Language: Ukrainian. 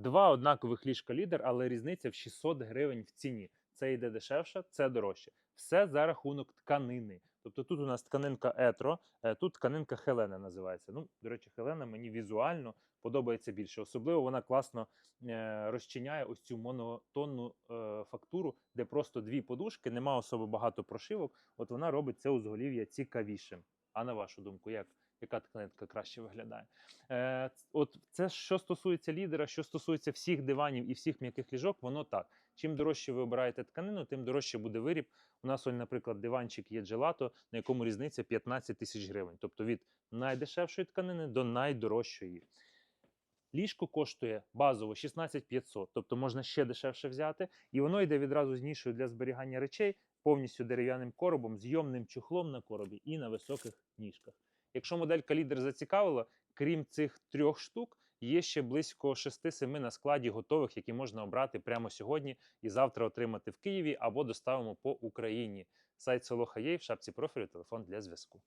Два однакових ліжка лідер, але різниця в 600 гривень в ціні. Це йде дешевше, це дорожче. Все за рахунок тканини. Тобто тут у нас тканинка Етро, е, тут тканинка Хелена називається. Ну, до речі, Хелена мені візуально подобається більше. Особливо вона класно е, розчиняє ось цю монотонну е, фактуру, де просто дві подушки, нема особо багато прошивок. От вона робить це узголів'я цікавішим. А на вашу думку, як? Яка тканинка краще виглядає? Е, от це що стосується лідера, що стосується всіх диванів і всіх м'яких ліжок, воно так. Чим дорожче ви обираєте тканину, тим дорожче буде виріб. У нас, ось, наприклад, диванчик є джелато, на якому різниця 15 тисяч гривень. Тобто від найдешевшої тканини до найдорожчої. Ліжко коштує базово 16 500, тобто можна ще дешевше взяти, і воно йде відразу з нішою для зберігання речей, повністю дерев'яним коробом, зйомним чохлом на коробі і на високих ніжках. Якщо моделька лідер зацікавила, крім цих трьох штук, є ще близько 6-7 на складі готових, які можна обрати прямо сьогодні і завтра отримати в Києві або доставимо по Україні. Сайт Солоха Хаєй в шапці профілю, телефон для зв'язку.